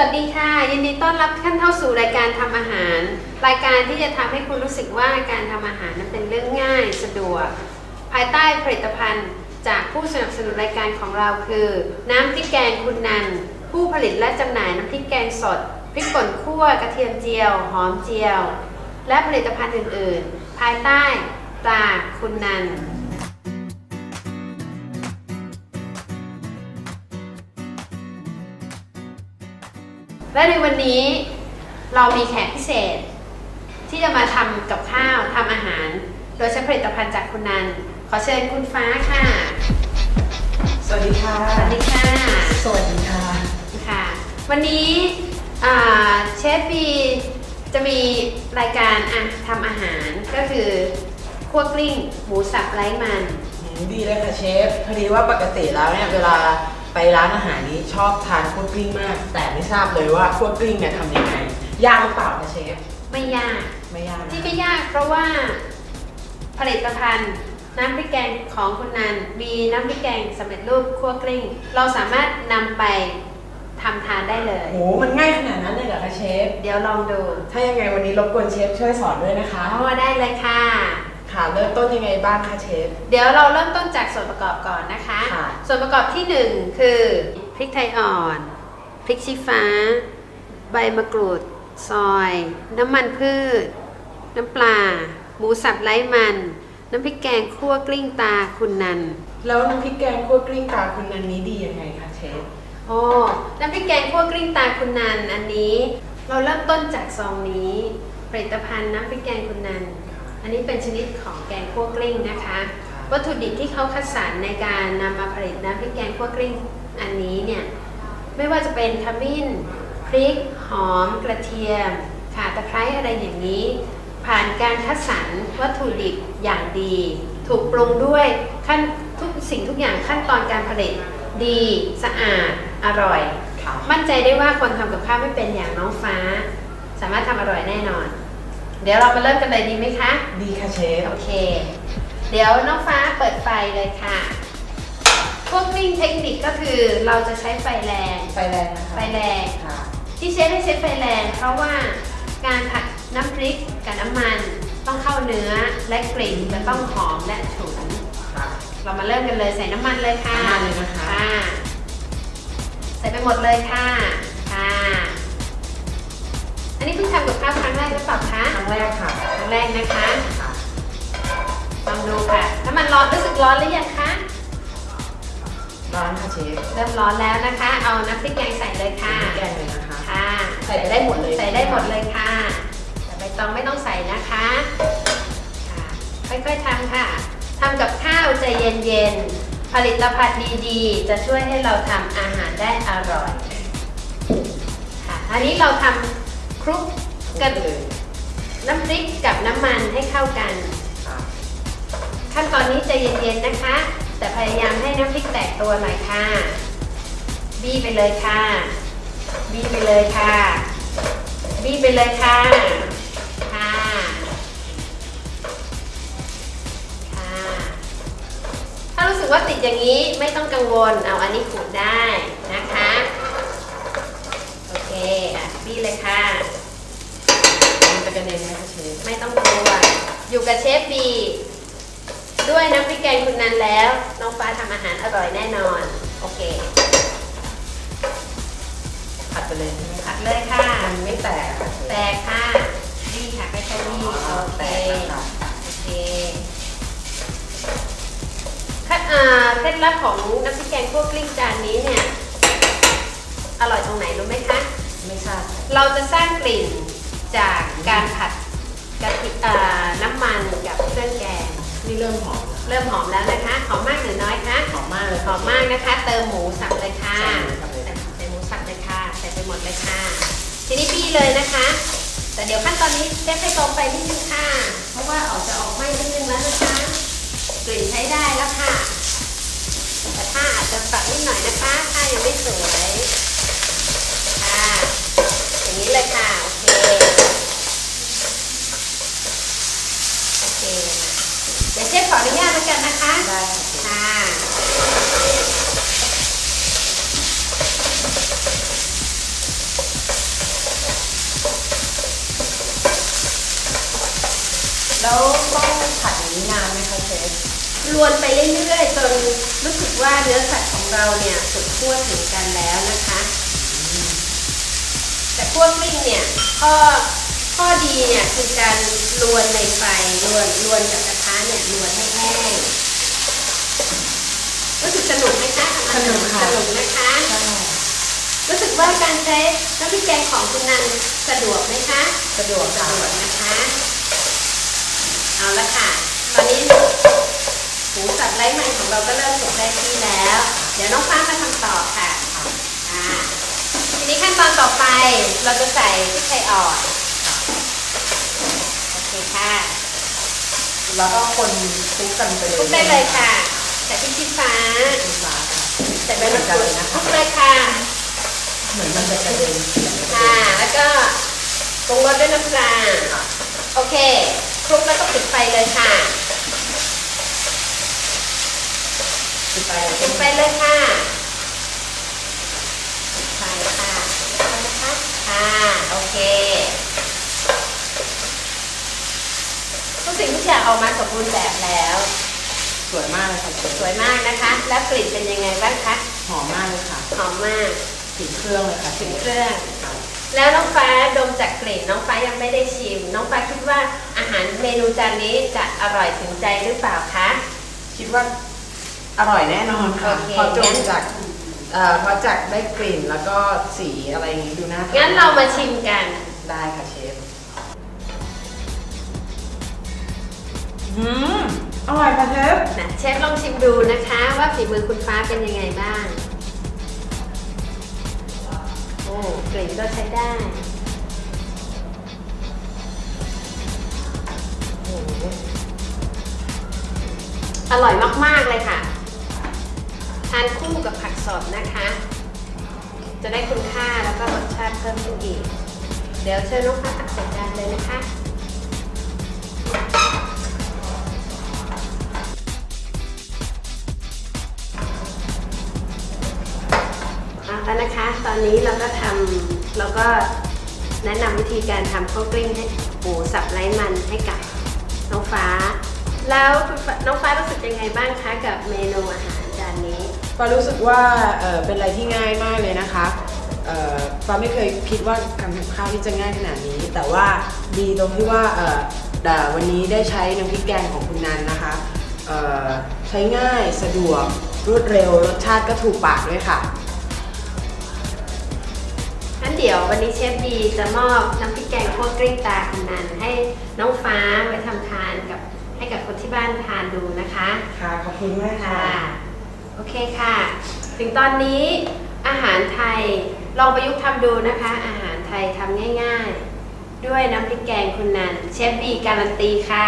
วัสดีค่ะ ยินดีต้อนรับท่านเข้าสู่รายการทำอาหาร รายการที่จะทำให้คุณรู้สึกว่าการทำอาหารนั้นเป็นเรื่องง่ายสะดวก ภายใต้ผลิตภัณฑ์ จากผู้สนับสนุนรายการของเราคือ น้ำพริกแกงคุณนัน ผู้ผลิตและจำหน่ายน้ำพริกแกงสดพริกป่นคั่วกระเทียมเจียว หอมเจียว และผลิตภัณฑ์อื่น ๆ ภายใต้ตราคุณนัน และในวันนี้เรามีแขกพิเศษ ที่จะมาทำกับข้าวทำอาหาร โดยใช้ผลิตภัณฑ์จากคุณนัน ขอเชิญคุณฟ้าค่ะ สวัสดีค่ะ สวัสดีค่ะ สวัสดีค่ะ ค่ะ วันนี้อ่าเชฟบีจะมีรายการอะทำอาหารก็คือคั่วกลิ้งหมูสับไร้มันอืมดีเลยค่ะเชฟ พอดีว่าปกติแล้วเนี่ยเวลา ไปร้านอาหารนี้ชอบทานคั่วกลิ้งมาก แต่ไม่ทราบเลยว่าคั่วกลิ้งเนี่ยทำยังไงยากหรือเปล่าคะเชฟไม่ยาก ไม่ยากนะที่ไม่ยากเพราะว่าผลิตภัณฑ์ น้ำพริกแกงของคุณนันมีน้ำพริกแกงสำเร็จรูปคั่วกลิ้ง เราสามารถนำไปทำทานได้เลยโหมันง่ายขนาดนั้นเลยเหรอคะเชฟ เดี๋ยวลองดูถ้ายังไงวันนี้รบกวนเชฟช่วยสอนด้วยนะคะ เอาได้เลยค่ะ ค่ะเริ่มต้นยังไงบ้างคะเชฟ เดี๋ยวเราเริ่มต้นจากส่วนประกอบก่อนนะคะ ค่ะ ส่วนประกอบที่1คือพริกไทยอ่อน พริกชี้ฟ้า ใบมะกรูด ซอย น้ำมันพืช น้ำปลา หมูสับไร้มัน น้ำพริกแกงคั่วกลิ้งตาคุณนัน แล้วน้ำพริกแกงคั่วกลิ้งตาคุณนันนี้ดียังไงคะเชฟ โอ้น้ำพริกแกงคั่วกลิ้งตาคุณนันอันนี้ เราเริ่มต้นจากซองนี้ ผลิตภัณฑ์น้ำพริกแกงคุณนัน อันนี้เป็นชนิดของแกงคั่วกลิ้งนะคะ วัตถุดิบที่เขาคัดสรรในการนำมาผลิตน้ำพริกแกงคั่วกลิ้งอันนี้เนี่ยไม่ว่าจะเป็นขมิ้นพริกหอมกระเทียมข่าตะไคร้อะไรอย่างนี้ ผ่านการคัดสรรวัตถุดิบอย่างดี ถูกปรุงด้วยขั้นทุกสิ่งทุกอย่างขั้นตอนการผลิตดีสะอาดอร่อยค่ะมั่นใจได้ว่าคนทำกับข้าวไม่เป็นอย่างน้องฟ้า สามารถทำอร่อยแน่นอน เดี๋ยวเรามาเริ่มกันเลยดีไหมคะ ดีค่ะเชฟ โอเค เดี๋ยวน้องฟ้าเปิดไฟเลยค่ะ พวกนิ่งเทคนิคก็คือเราจะใช้ไฟแรง ไฟแรงนะคะไฟแรง ค่ะ ที่เชฟให้ใช้ไฟแรง เพราะว่าการผัดน้ำพริกกับน้ำมันต้องเข้าเนื้อและกลิ่นจะต้องหอมและฉุน ค่ะ เรามาเริ่มกันเลยใส่น้ำมันเลยค่ะน้ำมันเลยนะคะค่ะใส่ไปหมดเลยค่ะ ค่ะ อันนี้เพิ่งทำกับข้าวครั้งแรกหรือเปล่าคะครั้งแรกค่ะครั้งแรกนะคะค่ะลองดูค่ะ น้ำมันร้อนรู้สึกร้อนหรือยังคะ ร้านค่ะเชฟเริ่มร้อนแล้วนะคะ เอาน้ำพริกแกงใส่เลยค่ะ แกงเลยนะคะ ค่ะ ใส่ไปได้หมดเลย ใส่ได้หมดเลยค่ะแต่ใบตองไม่ต้องใส่นะคะค่ะค่อยๆทำค่ะทำกับข้าวใจเย็นๆ ผลิตภัณฑ์ดีๆ จะช่วยให้เราทำอาหารได้อร่อย ค่ะ อันนี้เราทำค ลุกกันเลยน้ำพริกกับน้ำมันให้เข้ากันค่ะขั้นตอนนี้ใจเย็นๆนะคะ แต่พยายามให้น้ำพริกแตกตัวหน่อยค่ะ บี้ไปเลยค่ะ บี้ไปเลยค่ะ บี้ไปเลยค่ะ ค่ะ ค่ะ ถ้ารู้สึกว่าติดอย่างนี้ไม่ต้องกังวล เอาอันนี้ขูดได้นะคะ โอเคอะบี้เลยค่ะมัน จะกระเด็นไหมคะเชฟไม่ต้องกลัวอยู่กับเชฟบี ด้วยน้ำพริกแกงคุณนันแล้ว น้องฟ้าทำอาหารอร่อยแน่นอน โอเค ผัดไปเลยใช่ไหมคะผัดเลยค่ะ มันไม่แตกค่ะเชฟแตกค่ะนี่ค่ะค่อยๆนี่โอเคแตกนะคะโอเคขั้นอ่าเคล็ดลับของน้ำพริกแกงพวกกลิ้งจานนี้เนี่ย อร่อยตรงไหนรู้ไหมคะ ไม่ทราบค่ะ เราจะสร้างกลิ่น จากการผัดกะทิเอ่อน้ำมันกับเครื่องแกง นี่เริ่มหอมแล้วเริ่มหอมแล้วนะคะ หอมมากหรือน้อยคะ หอมมากเลยหอมมากนะคะ เติมหมูสับเลยค่ะใส่หมูสับเลยใส่ใส่หมูสับเลยค่ะ ใส่ไปหมดเลยค่ะ ทีนี้ปี้เลยนะคะ แต่เดี๋ยวขั้นตอนนี้เชฟให้ตรงไปนิดนึงค่ะ เพราะว่าออกจะออกไหม้นิดนึงแล้วนะคะ กลิ่นใช้ได้แล้วค่ะ แต่ถ้าอาจจะปรับนิดหน่อยนะคะ ถ้ายังไม่สวย ค่ะ อย่างนี้เลยค่ะ โอเค โอเค เดี๋ยวเชฟขออนุญาตแล้วกันนะคะ ได้ค่ะเชฟ ค่ะ แล้วต้องผัดอย่างนี้นานไหมคะเชฟลวนไปเรื่อยๆจนรู้สึกว่าเนื้อสัตว์ของเราเนี่ยสุดขั้วถึงกันแล้วนะคะ แต่คั่วกลิ้งเนี่ยข้อข้อดีเนี่ยคือการลวนในไฟลวนลวนกับกระทะเนี่ยลวนให้แห้งรู้สึกสนุกไหมคะทำอาหารสนุกค่ะสนุกนะคะรู้สึกว่าการใช้น้ำพริกแกงของคุณนันสะดวกไหมคะ สะดวกสะค่ะดวกนะคะ เอาละค่ะ ตอนนี้หมูสับไร้มันของเราก็เริ่มสุกได้ที่แล้ว เดี๋ยวน้องฟ้ามาทำต่อค่ะอ่าทีนี้ขั้นตอนต่อไปเราจะใส่พริกไทยอ่อนโอเคค่ะแล้วก็คนคลุกกันไปเลยคลุกได้เลยค่ะใส่พริกชี้ฟ้าคลุกฟ้าค่ะใส่ใบมะกรูดเหมือนกันเลยนะคะคลุกเลยค่ะเหมือนมันจะกระเด็นค่ะ แล้วก็ปรุงรสด้วยน้ำปลาโอเค คลุกแล้วก็ปิดไฟเลยค่ะปิดไปปิดไฟเลยค่ะปิดไฟค่ะเอานะคะค่ะโอเคทุกสิ่งทุกอย่างออกมาสมบูรณ์แบบแล้ว สวยมากเลยค่ะเชฟสวยมากนะคะ แล้วกลิ่นเป็นยังไงบ้างคะหอมมากเลยค่ะหอมมากถึงเครื่องเลยค่ะเชถึงฟเครื่อง แล้วน้องฟ้าดมจากกลิ่นน้องฟ้ายังไม่ได้ชิม น้องฟ้าคิดว่าอา หารเมนูจานนี้จะอร่อยถึงใจหรือเปล่าคะ คิดว่าอร่อยแน่นอนค่ะโอเคเพอจงั้บนจากเอ่อเพราะจากได้กลิ่นแล้วก็สีอะไรอย่างนี้ดูน่าทงั้นเรามาชิมกัน ได้ค่ะเชฟอืมอร่อยค่ะเชฟนะเชฟลองชิมดูนะคะว่าฝีมือคุณฟ้าเป็นยังไงบ้าง โอ้กลิ่นก็ใช้ได้ อร่อยมากๆเลยค่ะ ทานคู่กับผักสดนะคะ จะได้คุณค่าแล้วก็รสชาติเพิ่มขึ้นอีก เดี๋ยวเชิญน้องฟ้าตักใส่จานเลยนะคะเอาแล้วนะคะ ตอนนี้เราก็ทำเราก็แนะนำวิธีการทำข้าวกลิ้งให้หมูสับไร้มันให้กับน้องฟ้า แล้วคุณฟ้าน้องฟ้ารู้สึกยังไงบ้างคะกับเมนูอาหารจานนี้ ฟ้ารู้สึกว่าเอ่อเป็นอะไรที่ง่ายมากเลยนะคะเอ่อฟ้าไม่เคยคิดว่าการทำข้าวที่จะง่ายขนาดนี้ แต่ว่าดีตรงที่ว่าเอ่อแต่วันนี้ได้ใช้น้ำพริกแกงของคุณนันนะคะเอ่อใช้ง่ายสะดวกรวดเร็วรสชาติก็ถูกปากด้วยค่ะ งั้นเดี๋ยววันนี้เชฟดีจะมอบน้ำพริกแกงคั่วกลิ้งตาคุณนันให้น้องฟ้าไว้ทำทานกับ ให้กับคนที่บ้านทานดูนะคะค่ะขอบคุณมากค่ะค่ะ โอเคค่ะ ถึงตอนนี้อาหารไทยลองประยุกต์ทำดูนะคะ อาหารไทยทำง่ายๆ ด้วยน้ำพริกแกงคุณนันเชฟดีการันตีค่ะ